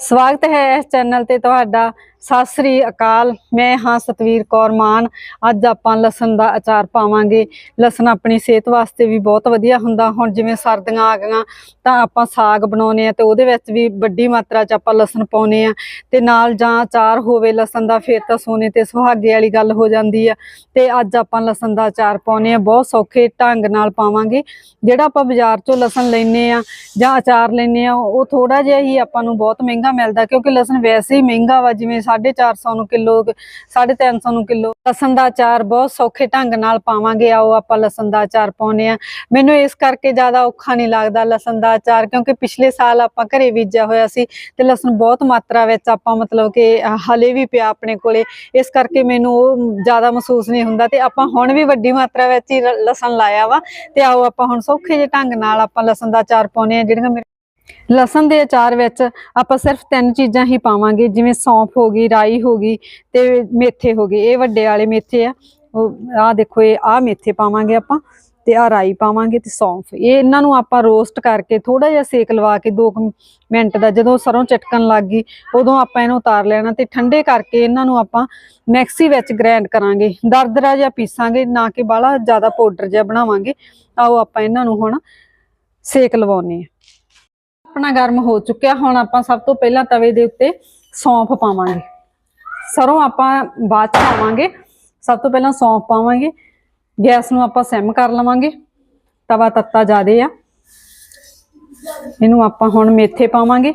ਸਵਾਗਤ ਹੈ ਇਸ ਚੈਨਲ ਤੇ ਤੁਹਾਡਾ। ਸਤਿ ਸ੍ਰੀ ਅਕਾਲ। ਮੈਂ ਹਾਂ ਸਤਵੀਰ ਕੌਰ ਮਾਨ। ਅੱਜ ਆਪਾਂ ਲਸਣ ਦਾ ਅਚਾਰ ਪਾਵਾਂਗੇ। ਲਸਣ ਆਪਣੀ ਸਿਹਤ ਵਾਸਤੇ ਵੀ ਬਹੁਤ ਵਧੀਆ ਹੁੰਦਾ। ਹੁਣ ਜਿਵੇਂ ਸਰਦੀਆਂ ਆ ਗਈਆਂ, ਤਾਂ ਆਪਾਂ ਸਾਗ ਬਣਾਉਨੇ ਆ ਤੇ ਉਹਦੇ ਵਿੱਚ ਵੀ ਵੱਡੀ ਮਾਤਰਾ 'ਚ ਆਪਾਂ ਲਸਣ ਪਾਉਨੇ ਆ ਤੇ ਨਾਲ ਜਾਂ ਅਚਾਰ ਹੋਵੇ ਲਸਣ ਦਾ, ਫਿਰ ਤਾਂ ਸੋਨੇ ਤੇ ਸੁਹਾਗੇ ਵਾਲੀ ਗੱਲ ਹੋ ਜਾਂਦੀ ਆ। ਤੇ ਅੱਜ ਆਪਾਂ ਲਸਣ ਦਾ ਅਚਾਰ ਪਾਉਨੇ ਆ ਬਹੁਤ ਸੌਖੇ ਢੰਗ ਨਾਲ ਪਾਵਾਂਗੇ। ਜਿਹੜਾ ਆਪਾਂ ਬਾਜ਼ਾਰ 'ਚੋਂ ਲਸਣ ਲੈਨੇ ਆ ਜਾਂ ਅਚਾਰ ਲੈਨੇ ਆ ਉਹ ਥੋੜਾ ਜਿਹਾ ਹੀ ਆਪਾਂ ਨੂੰ ਬਹੁਤ ਮਹਿੰਗਾ ਮਿਲਦਾ ਕਿਉਂਕਿ ਲਸਣ ਵੈਸੇ ਹੀ ਮਹਿੰਗਾ ਵਾ, ਜਿਵੇਂ 450 ਨੂੰ ਕਿਲੋ 350 ਨੂੰ ਕਿਲੋ। ਲਸਣ ਦਾ ਅਚਾਰ ਬਹੁਤ ਸੌਖੇ ਢੰਗ ਨਾਲ ਪਾਵਾਂਗੇ, ਆਓ ਆਪਾਂ ਲਸਣ ਦਾ ਅਚਾਰ ਪਾਉਨੇ ਆ ਮੈਨੂੰ ਇਸ ਕਰਕੇ ਜ਼ਿਆਦਾ ਔਖਾ ਨਹੀਂ ਲੱਗਦਾ ਲਸਣ ਦਾ ਅਚਾਰ, ਕਿਉਂਕਿ ਪਿਛਲੇ ਸਾਲ ਆਪਾਂ ਘਰੇ ਬੀਜਿਆ ਹੋਇਆ ਸੀ ਤੇ ਲਸਣ ਬਹੁਤ ਮਾਤਰਾ ਵਿੱਚ ਆਪਾਂ ਮਤਲਬ ਕਿ ਹਲੇ ਵੀ ਪਿਆ ਆਪਣੇ ਕੋਲੇ। ਇਸ ਕਰਕੇ ਮੈਨੂੰ ਉਹ ਜ਼ਿਆਦਾ ਮਹਿਸੂਸ ਨਹੀਂ ਹੁੰਦਾ ਤੇ ਆਪਾਂ ਹੁਣ ਵੀ ਵੱਡੀ ਮਾਤਰਾ ਵਿੱਚ ਹੀ ਲਸਣ ਲਾਇਆ ਵਾ। ਤੇ ਆਓ ਆਪਾਂ ਹੁਣ ਸੌਖੇ ਜਿਹੇ ਢੰਗ ਨਾਲ ਆਪਾਂ ਲਸਣ ਦਾ ਅਚਾਰ ਪਾਉਨੇ ਆ ਜਿਹੜੀਆਂ ਮੇਰੇ ਲਸਣ ਦੇ ਅਚਾਰ ਵਿੱਚ ਆਪਾਂ ਸਿਰਫ ਤਿੰਨ ਚੀਜ਼ਾਂ ਹੀ ਪਾਵਾਂਗੇ, ਜਿਵੇਂ ਸੌਂਫ ਹੋ ਗਈ, ਰਾਈ ਹੋ ਗਈ ਤੇ ਮੇਥੇ ਹੋ ਗਏ। ਇਹ ਵੱਡੇ ਵਾਲੇ ਮੇਥੇ ਆ। ਉਹ ਆਹ ਦੇਖੋ, ਇਹ ਆਹ ਮੇਥੇ ਪਾਵਾਂਗੇ ਆਪਾਂ ਤੇ ਆਹ ਰਾਈ ਪਾਵਾਂਗੇ ਤੇ ਸੌਂਫ। ਇਹ ਇਹਨਾਂ ਨੂੰ ਆਪਾਂ ਰੋਸਟ ਕਰਕੇ ਥੋੜਾ ਜਿਹਾ ਸੇਕ ਲਵਾ ਕੇ 2 ਮਿੰਟ ਦਾ ਜਦੋਂ ਸਰੋਂ ਚਟਕਣ ਲੱਗ ਗਈ, ਉਦੋਂ ਆਪਾਂ ਇਹਨੂੰ ਉਤਾਰ ਲੈਣਾ ਤੇ ਠੰਡੇ ਕਰਕੇ ਇਹਨਾਂ ਨੂੰ ਆਪਾਂ ਮਿਕਸੀ ਵਿੱਚ ਗ੍ਰਾਈਂਡ ਕਰਾਂਗੇ। ਦਰਦਰਾ ਜਿਹਾ ਪੀਸਾਂਗੇ, ਨਾ ਕਿ ਬਾਹਲਾ ਜ਼ਿਆਦਾ ਪਾਊਡਰ ਜਿਹਾ ਬਣਾਵਾਂਗੇ। ਆਓ ਆਪਾਂ ਇਹਨਾਂ ਨੂੰ ਹੁਣ ਸੇਕ ਲਵਾਉਨੇ ਆ ਆਪਣਾ ਗਰਮ ਹੋ ਚੁੱਕਿਆ। ਹੁਣ ਆਪਾਂ ਸਭ ਤੋਂ ਪਹਿਲਾਂ ਤਵੇ ਦੇ ਉੱਤੇ ਸੌਂਫ ਪਾਵਾਂਗੇ। ਸਰੋਂ ਆਪਾਂ ਬਾਅਦ ਚ ਪਾਵਾਂਗੇ। ਸਭ ਤੋਂ ਪਹਿਲਾਂ ਸੌਂਫ ਪਾਵਾਂਗੇ। ਗੈਸ ਨੂੰ ਆਪਾਂ ਸਿਮ ਕਰ ਲਵਾਂਗੇ। ਤਵਾ ਤੱਤਾ ਜ਼ਿਆਦੇ ਆ। ਇਹਨੂੰ ਆਪਾਂ ਹੁਣ ਮੇਥੇ ਪਾਵਾਂਗੇ।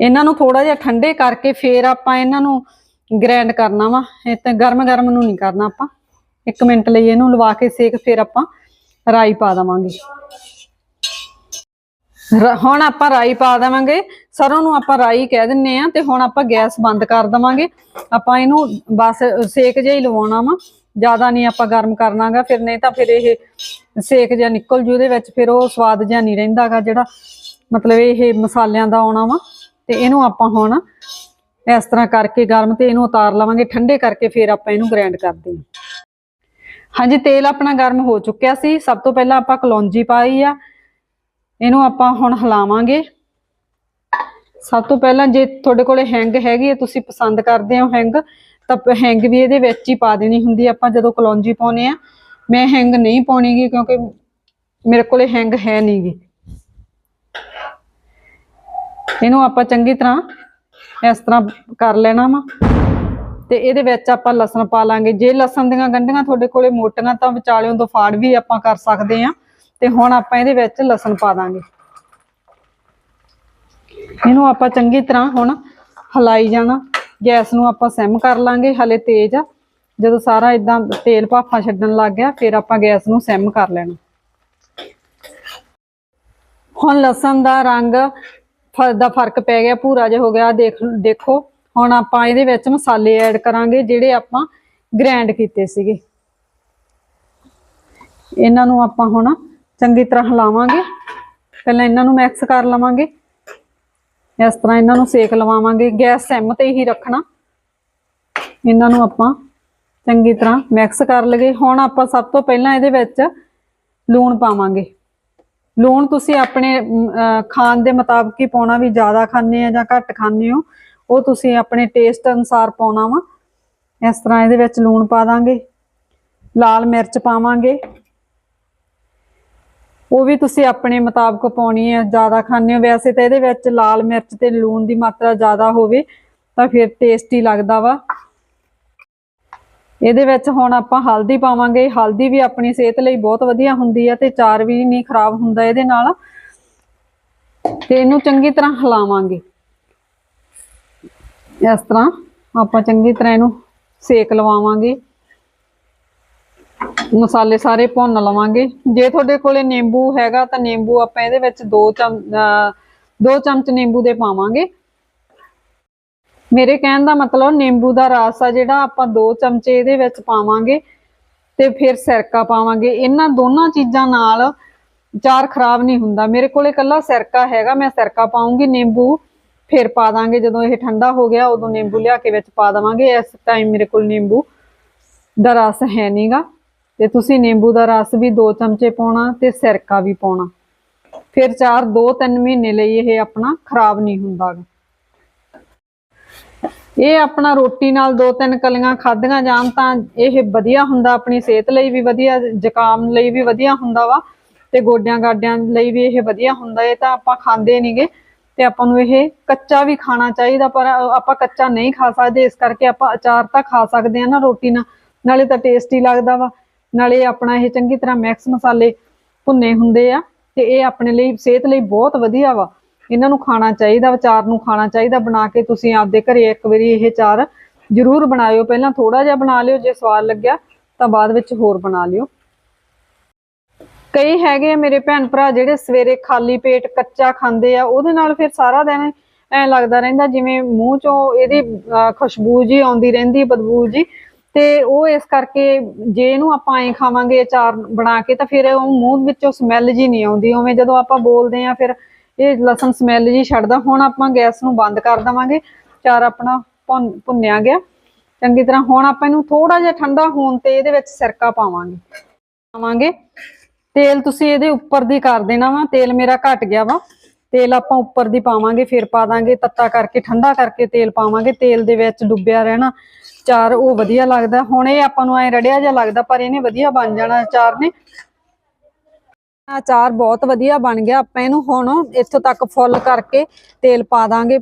ਇਹਨਾਂ ਨੂੰ ਥੋੜਾ ਜਿਹਾ ਠੰਡੇ ਕਰਕੇ ਫੇਰ ਆਪਾਂ ਇਹਨਾਂ ਨੂੰ ਗ੍ਰਾਈਂਡ ਕਰਨਾ ਵਾ। ਇਹ ਤਾਂ ਗਰਮ ਗਰਮ ਨੂੰ ਨਹੀਂ ਕਰਨਾ ਆਪਾਂ। 1 ਮਿੰਟ ਲਈ ਇਹਨੂੰ ਲਵਾ ਕੇ ਸੇਕ, ਫੇਰ ਆਪਾਂ ਰਾਈ ਪਾ ਦੇਵਾਂਗੇ। ਰ- ਹੁਣ ਆਪਾਂ ਰਾਈ ਪਾ ਦੇਵਾਂਗੇ। ਸਰੋਂ ਨੂੰ ਆਪਾਂ ਰਾਈ ਕਹਿ ਦਿੰਨੇ ਆ ਤੇ ਹੁਣ ਆਪਾਂ ਗੈਸ ਬੰਦ ਕਰ ਦੇਵਾਂਗੇ। ਆਪਾਂ ਇਹਨੂੰ ਬਸ ਸੇਕ ਜਿਹਾ ਹੀ ਲਵਾਉਣਾ ਵਾ। ਜ਼ਿਆਦਾ ਨਹੀਂ ਆਪਾਂ ਗਰਮ ਕਰਨਾਗਾ, ਫਿਰ ਨਹੀਂ ਤਾਂ ਫਿਰ ਇਹ ਸੇਕ ਜਿਹਾ ਨਿਕਲ ਜੂ ਇਹਦੇ ਵਿੱਚ, ਫਿਰ ਉਹ ਸਵਾਦ ਜਿਹਾ ਨਹੀਂ ਰਹਿੰਦਾਗਾ ਜਿਹੜਾ ਮਤਲਬ ਇਹ ਮਸਾਲਿਆਂ ਦਾ ਆਉਣਾ ਵਾ। ਤੇ ਇਹਨੂੰ ਆਪਾਂ ਹੁਣ ਇਸ ਤਰ੍ਹਾਂ ਕਰਕੇ ਗਰਮ ਤੇ ਇਹਨੂੰ ਉਤਾਰ ਲਵਾਂਗੇ। ਠੰਡੇ ਕਰਕੇ ਫਿਰ ਆਪਾਂ ਇਹਨੂੰ ਗ੍ਰਾਈਂਡ ਕਰਦੇ ਹਾਂ ਹਾਂਜੀ, ਤੇਲ ਆਪਣਾ ਗਰਮ ਹੋ ਚੁੱਕਿਆ ਸੀ। ਸਭ ਤੋਂ ਪਹਿਲਾਂ ਆਪਾਂ ਕਲੌਂਜੀ ਪਾਈ ਆ। ਇਹਨੂੰ ਆਪਾਂ ਹੁਣ ਹਿਲਾਵਾਂਗੇ। ਸਭ ਤੋਂ ਪਹਿਲਾਂ ਜੇ ਤੁਹਾਡੇ ਕੋਲੇ ਹੈਂਗ ਹੈਗੀ ਹੈ, ਤੁਸੀਂ ਪਸੰਦ ਕਰਦੇ ਹੋ ਹੈਂਗ, ਤਾਂ ਹੈਂਗ ਵੀ ਇਹਦੇ ਵਿੱਚ ਹੀ ਪਾ ਦੇਣੀ ਹੁੰਦੀ ਆ ਆਪਾਂ ਜਦੋਂ ਕਲੌਂਜੀ ਪਾਉਨੇ ਆ ਮੈਂ ਹੈਂਗ ਨਹੀਂ ਪਾਉਣੀਗੀ ਕਿਉਂਕਿ ਮੇਰੇ ਕੋਲੇ ਹੈਂਗ ਹੈ ਨਹੀਂਗੀ। ਇਹਨੂੰ ਆਪਾਂ ਚੰਗੀ ਤਰ੍ਹਾਂ ਇਸ ਤਰ੍ਹਾਂ ਕਰ ਲੈਣਾ ਵਾ। ਤੇ ਇਹਦੇ ਵਿੱਚ ਆਪਾਂ ਲਸਣ ਪਾ ਲਾਂਗੇ। ਜੇ ਲਸਣ ਦੀਆਂ ਗੰਢੀਆਂ ਤੁਹਾਡੇ ਕੋਲੇ ਮੋਟੀਆਂ ਤਾਂ ਵਿਚਾਲਿਓਂ ਤੋਂ ਫਾੜ ਵੀ ਆਪਾਂ ਕਰ ਸਕਦੇ ਆ ਤੇ ਹੁਣ ਆਪਾਂ ਇਹਦੇ ਵਿੱਚ ਲਸਣ ਪਾ ਦਾਂਗੇ। ਇਹਨੂੰ ਆਪਾਂ ਚੰਗੀ ਤਰ੍ਹਾਂ ਹੁਣ ਹਲਾਈ ਜਾਣਾ। ਗੈਸ ਨੂੰ ਆਪਾਂ ਸਿਮ ਕਰ ਲਾਂਗੇ, ਹਲੇ ਤੇਜ਼। ਆ ਜਦੋਂ ਸਾਰਾ ਇਦਾਂ ਤੇਲ ਭਾਫਾਂ ਛੱਡਣ ਲੱਗ ਗਿਆ, ਫਿਰ ਆਪਾਂ ਗੈਸ ਨੂੰ ਸਿਮ ਕਰ ਲੈਣਾ। ਹੁਣ ਲਸਣ ਦਾ ਰੰਗ ਫ- ਦਾ ਫ਼ਰਕ ਪੈ ਗਿਆ, ਭੂਰਾ ਜਿਹਾ ਹੋ ਗਿਆ। ਦੇਖ, ਦੇਖੋ, ਹੁਣ ਆਪਾਂ ਇਹਦੇ ਵਿੱਚ ਮਸਾਲੇ ਐਡ ਕਰਾਂਗੇ, ਜਿਹੜੇ ਆਪਾਂ ਗ੍ਰਾਈਂਡ ਕੀਤੇ ਸੀਗੇ। ਇਹਨਾਂ ਨੂੰ ਆਪਾਂ ਹੁਣ ਚੰਗੀ ਤਰ੍ਹਾਂ ਹਿਲਾਵਾਂਗੇ। ਪਹਿਲਾਂ ਇਹਨਾਂ ਨੂੰ ਮਿਕਸ ਕਰ ਲਵਾਂਗੇ। ਇਸ ਤਰ੍ਹਾਂ ਇਹਨਾਂ ਨੂੰ ਸੇਕ ਲਵਾਵਾਂਗੇ। ਗੈਸ ਸਿਮ ਤੇ ਹੀ ਰੱਖਣਾ। ਇਹਨਾਂ ਨੂੰ ਆਪਾਂ ਚੰਗੀ ਤਰ੍ਹਾਂ ਮਿਕਸ ਕਰ ਲਗੇ ਹੁਣ ਆਪਾਂ ਸਭ ਤੋਂ ਪਹਿਲਾਂ ਇਹਦੇ ਵਿੱਚ ਲੂਣ ਪਾਵਾਂਗੇ। ਲੂਣ ਤੁਸੀਂ ਆਪਣੇ ਖਾਣ ਦੇ ਮੁਤਾਬਕ ਹੀ ਪਾਉਣਾ ਵੀ ਜ਼ਿਆਦਾ ਖਾਂਦੇ ਆ ਜਾਂ ਘੱਟ ਖਾਂਦੇ ਹੋ। ਉਹ ਤੁਸੀਂ ਆਪਣੇ ਟੇਸਟ ਅਨੁਸਾਰ ਪਾਉਣਾ ਵਾ। ਇਸ ਤਰ੍ਹਾਂ ਇਹਦੇ ਵਿੱਚ ਲੂਣ ਪਾ ਦਾਂਗੇ। ਲਾਲ ਮਿਰਚ ਪਾਵਾਂਗੇ। ਉਹ ਵੀ ਤੁਸੀਂ ਆਪਣੇ ਮੁਤਾਬਕ ਪਾਉਣੀ ਹੈ, ਜ਼ਿਆਦਾ ਖਾਣੇ ਹੋ। ਵੈਸੇ ਤਾਂ ਇਹਦੇ ਵਿੱਚ ਲਾਲ ਮਿਰਚ ਤੇ ਲੂਣ ਦੀ ਮਾਤਰਾ ਜ਼ਿਆਦਾ ਹੋਵੇ, ਤਾਂ ਫਿਰ ਟੇਸਟੀ ਲੱਗਦਾ ਵਾ। ਇਹਦੇ ਵਿੱਚ ਹੁਣ ਆਪਾਂ ਹਲਦੀ ਪਾਵਾਂਗੇ। ਹਲਦੀ ਵੀ ਆਪਣੀ ਸਿਹਤ ਲਈ ਬਹੁਤ ਵਧੀਆ ਹੁੰਦੀ ਆ ਤੇ ਚਾਰ ਵੀ ਨਹੀਂ ਖਰਾਬ ਹੁੰਦਾ ਇਹਦੇ ਨਾਲ। ਤੇ ਇਹਨੂੰ ਚੰਗੀ ਤਰ੍ਹਾਂ ਹਿਲਾਵਾਂਗੇ। ਇਸ ਤਰ੍ਹਾਂ ਆਪਾਂ ਚੰਗੀ ਤਰ੍ਹਾਂ ਇਹਨੂੰ ਸੇਕ ਲਵਾਵਾਂਗੇ। ਮਸਾਲੇ ਸਾਰੇ ਭੁੰਨ ਲਵਾਂਗੇ। ਜੇ ਤੁਹਾਡੇ ਕੋਲੇ ਨਿੰਬੂ ਹੈਗਾ ਤਾਂ ਨਿੰਬੂ ਆਪਾਂ ਇਹਦੇ ਵਿੱਚ 2 ਚਮ, ਅਹ ਦੋ ਚਮਚ ਨਿੰਬੂ ਦੇ ਪਾਵਾਂਗੇ। ਮੇਰੇ ਕਹਿਣ ਦਾ ਮਤਲਬ ਨਿੰਬੂ ਦਾ ਰਸ ਆ ਜਿਹੜਾ ਆਪਾਂ 2 ਚਮਚੇ ਇਹਦੇ ਵਿੱਚ ਪਾਵਾਂਗੇ ਤੇ ਫਿਰ ਸਿਰਕਾ ਪਾਵਾਂਗੇ। ਇਹਨਾਂ ਦੋਨਾਂ ਚੀਜ਼ਾਂ ਨਾਲ ਚਾਰ ਖਰਾਬ ਨਹੀਂ ਹੁੰਦਾ। ਮੇਰੇ ਕੋਲੇ ਕੱਲਾ ਸਿਰਕਾ ਹੈਗਾ, ਮੈਂ ਸਿਰਕਾ ਪਾਉਂਗੀ, ਨਿੰਬੂ ਫਿਰ ਪਾ ਦਾਂਗੇ। ਜਦੋਂ ਇਹ ਠੰਡਾ ਹੋ ਗਿਆ, ਉਦੋਂ ਨਿੰਬੂ ਲਿਆ ਕੇ ਵਿੱਚ ਪਾ ਦਵਾਂਗੇ। ਇਸ ਟਾਈਮ ਮੇਰੇ ਕੋਲ ਨਿੰਬੂ ਦਾ ਰਸ ਹੈ ਨਹੀਂਗਾ ਤੇ ਤੁਸੀਂ ਨਿੰਬੂ ਦਾ ਰਸ ਵੀ 2 ਚਮਚੇ ਪਾਉਣਾ ਤੇ ਸਿਰਕਾ ਵੀ ਪਾਉਣਾ। ਫਿਰ ਚਾਰ 2-3 ਮਹੀਨੇ ਲਈ ਇਹ ਆਪਣਾ ਖਰਾਬ ਨਹੀਂ ਹੁੰਦਾ ਇਹ ਆਪਣਾ ਰੋਟੀ ਨਾਲ ਦੋ, ਤਿੰਨ ਕਲੀਆਂ ਖਾਧੀਆਂ ਜਾਣ ਤਾਂ ਇਹ ਵਧੀਆ ਹੁੰਦਾ, ਆਪਣੀ ਸਿਹਤ ਲਈ ਵੀ ਵਧੀਆ, ਜ਼ੁਕਾਮ ਲਈ ਵੀ ਵਧੀਆ ਹੁੰਦਾ ਵਾ ਤੇ ਗੋਡਿਆਂ ਗਾਡਿਆਂ ਲਈ ਵੀ ਇਹ ਵਧੀਆ ਹੁੰਦਾ। ਇਹ ਤਾਂ ਆਪਾਂ ਖਾਂਦੇ ਨਹੀਂਗੇ ਤੇ ਆਪਾਂ ਨੂੰ ਇਹ ਕੱਚਾ ਵੀ ਖਾਣਾ ਚਾਹੀਦਾ, ਪਰ ਆਪਾਂ ਕੱਚਾ ਨਹੀਂ ਖਾ ਸਕਦੇ। ਇਸ ਕਰਕੇ ਆਪਾਂ ਅਚਾਰ ਤਾਂ ਖਾ ਸਕਦੇ ਆ ਨਾ ਰੋਟੀ ਨਾਲ, ਨਾਲੇ ਤਾਂ ਟੇਸਟੀ ਲੱਗਦਾ ਵਾ। ਨਾਲੇ ਆਪਣਾ ਇਹ ਚੰਗੀ ਤਰ੍ਹਾਂ ਮਿਕਸ ਮਸਾਲੇ ਭੁੰਨੇ ਹੁੰਦੇ ਆ ਤੇ ਇਹ ਆਪਣੇ ਲਈ ਸਿਹਤ ਲਈ ਬਹੁਤ ਵਧੀਆ ਵਾ। ਇਹਨਾਂ ਨੂੰ ਖਾਣਾ ਚਾਹੀਦਾ ਵਾ ਨੂੰ ਖਾਣਾ ਚਾਹੀਦਾ। ਬਣਾ ਕੇ ਤੁਸੀਂ ਆਪਦੇ ਘਰੇ ਇੱਕ ਵਾਰੀ ਇਹ ਚਾਰ ਜ਼ਰੂਰ ਬਣਾਇਓ। ਪਹਿਲਾਂ ਥੋੜਾ ਜਿਹਾ ਬਣਾ ਲਿਓ ਜੇ ਸਵਾਦ ਲੱਗਿਆ ਤਾਂ ਬਾਅਦ ਵਿੱਚ ਹੋਰ ਬਣਾ ਲਿਓ। ਕਈ ਹੈਗੇ ਆ ਮੇਰੇ ਭੈਣ ਭਰਾ ਜਿਹੜੇ ਸਵੇਰੇ ਖਾਲੀ ਪੇਟ ਕੱਚਾ ਖਾਂਦੇ ਆ ਉਹਦੇ ਨਾਲ ਫਿਰ ਸਾਰਾ ਦਿਨ ਐ ਲੱਗਦਾ ਰਹਿੰਦਾ ਜਿਵੇਂ ਮੂੰਹ ਚੋਂ ਇਹਦੀ ਅਹ, ਖੁਸ਼ਬੂ ਜੀ ਆਉਂਦੀ ਰਹਿੰਦੀ ਬਦਬੂ ਜੀ ਤੇ ਉਹ ਇਸ ਕਰਕੇ ਜੇ ਇਹਨੂੰ ਆਪਾਂ ਐਂ ਖਾਵਾਂਗੇ ਅਚਾਰ ਬਣਾ ਕੇ ਤਾਂ ਫਿਰ ਉਹ ਮੂੰਹ ਵਿੱਚੋਂ ਸਮੈਲ ਜੀ ਨਹੀਂ ਆਉਂਦੀ, ਉਵੇਂ ਜਦੋਂ ਆਪਾਂ ਬੋਲਦੇ ਆ ਫਿਰ ਇਹ ਲਸਣ ਸਮੈਲ ਜੀ ਛੱਡਦਾ, ਹੁਣ ਆਪਾਂ ਗੈਸ ਨੂੰ ਬੰਦ ਕਰ ਦਵਾਂਗੇ ਚਾਰ ਆਪਣਾ ਭੁੰਨ, ਭੁੰਨਿਆ ਗਿਆ। ਚੰਗੀ ਤਰ੍ਹਾਂ ਹੁਣ ਆਪਾਂ ਇਹਨੂੰ ਥੋੜਾ ਜਿਹਾ ਠੰਡਾ ਹੋਣ ਤੇ ਇਹਦੇ ਵਿੱਚ ਸਿਰਕਾ ਪਾਵਾਂਗੇ। ਪਾਵਾਂਗੇ। ਤੇਲ ਤੁਸੀਂ ਇਹਦੇ ਉੱਪਰ ਦੀ ਕਰ ਦੇਣਾ ਵਾ, ਤੇਲ ਮੇਰਾ ਘਟ ਗਿਆ ਵਾ। ਤੇਲ ਆਪਾਂ ਉੱਪਰ ਦੀ ਪਾਵਾਂਗੇ, ਫਿਰ ਪਾ ਦਾਂਗੇ, ਤੱਤਾ ਕਰਕੇ, ਠੰਡਾ ਕਰਕੇ ਤੇਲ ਪਾਵਾਂਗੇ, ਤੇਲ ਦੇ ਵਿੱਚ ਡੁੱਬਿਆ ਰਹਿਣਾ, ਚਾਰ ਉਹ ਵਧੀਆ ਲੱਗਦਾ। ਹੁਣ ਇਹ ਆਪਾਂ ਨੂੰ ਐ ਰੜਿਆ ਜਿਹਾ ਲੱਗਦਾ, ਪਰ ਇਹਨੇ ਵਧੀਆ ਬਣ ਜਾਣਾ ਚਾਰ ਨੇ। ਅਚਾਰ ਬਹੁਤ ਵਧੀਆ ਬਣ ਗਿਆ ਆਪਾਂ ਇਹਨੂੰ। ਹੁਣ ਇੱਥੋਂ ਤੱਕ ਫੁੱਲ ਕਰਕੇ ਤੇਲ ਪਾ ਦਾਂਗੇ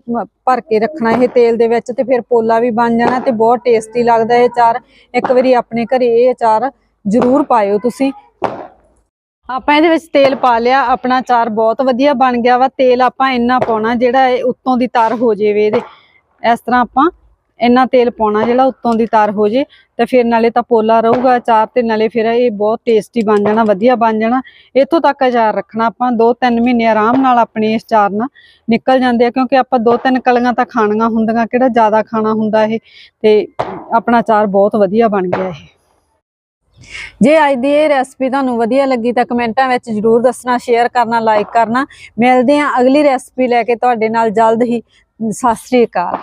ਭਰ ਕੇ ਰੱਖਣਾ ਇਹ ਤੇਲ ਦੇ ਵਿੱਚ ਤੇ ਫਿਰ ਪੋਲਾ ਵੀ ਬਣ ਜਾਣਾ ਤੇ ਬਹੁਤ ਟੇਸਟੀ ਲੱਗਦਾ ਇਹ ਅਚਾਰ। ਇੱਕ ਵਾਰੀ ਆਪਣੇ ਘਰੇ ਇਹ ਅਚਾਰ ਜ਼ਰੂਰ ਪਾਇਓ ਤੁਸੀਂ। ਆਪਾਂ ਇਹਦੇ ਵਿੱਚ ਤੇਲ ਪਾ ਲਿਆ, ਆਪਣਾ ਅਚਾਰ ਬਹੁਤ ਵਧੀਆ ਬਣ ਗਿਆ ਵਾ। ਤੇਲ ਆਪਾਂ ਇੰਨਾ ਪਾਉਣਾ ਜਿਹੜਾ ਇਹ ਉੱਤੋਂ ਦੀ ਤਰ ਹੋ ਜਾਵੇ ਇਹਦੇ। ਇਸ ਤਰ੍ਹਾਂ ਆਪਾਂ ਇੰਨਾ ਤੇਲ ਪਾਉਣਾ ਜਿਹੜਾ ਉੱਤੋਂ ਦੀ ਤਰ ਹੋ ਜੇ ਤੇ ਫਿਰ ਨਾਲੇ ਤਾਂ ਪੋਲਾ ਰਹੂਗਾ ਅਚਾਰ ਤੇ ਨਾਲੇ ਫਿਰ ਇਹ ਬਹੁਤ ਟੇਸਟੀ ਬਣ ਜਾਣਾ, ਵਧੀਆ ਬਣ ਜਾਣਾ। ਇੱਥੋਂ ਤੱਕ ਅਚਾਰ ਰੱਖਣਾ ਆਪਾਂ 2-3 ਮਹੀਨੇ ਆਰਾਮ ਨਾਲ ਆਪਣੀ ਇਸ ਅਚਾਰ ਨਾਲ ਨਿਕਲ ਜਾਂਦੇ ਆ, ਕਿਉਂਕਿ ਆਪਾਂ 2-3 ਕਲੀਆਂ ਤਾਂ ਖਾਣੀਆਂ ਹੁੰਦੀਆਂ, ਕਿਹੜਾ ਜ਼ਿਆਦਾ ਖਾਣਾ ਹੁੰਦਾ ਇਹ। ਤੇ ਆਪਣਾ ਅਚਾਰ ਬਹੁਤ ਵਧੀਆ ਬਣ ਗਿਆ ਇਹ। ਜੇ ਅੱਜ ਦੀ ਇਹ ਰੈਸਪੀ ਤੁਹਾਨੂੰ ਵਧੀਆ ਲੱਗੀ ਤਾਂ ਕਮੈਂਟਾਂ ਵਿੱਚ ਜਰੂਰ ਦੱਸਣਾ ਸ਼ੇਅਰ ਕਰਨਾ ਲਾਈਕ ਕਰਨਾ। ਮਿਲਦੇ ਹਾਂ ਅਗਲੀ ਰੈਸਪੀ ਲੈ ਕੇ ਤੁਹਾਡੇ ਨਾਲ ਜਲਦ ਹੀ। ਸਤਿ ਸ੍ਰੀ ਅਕਾਲ।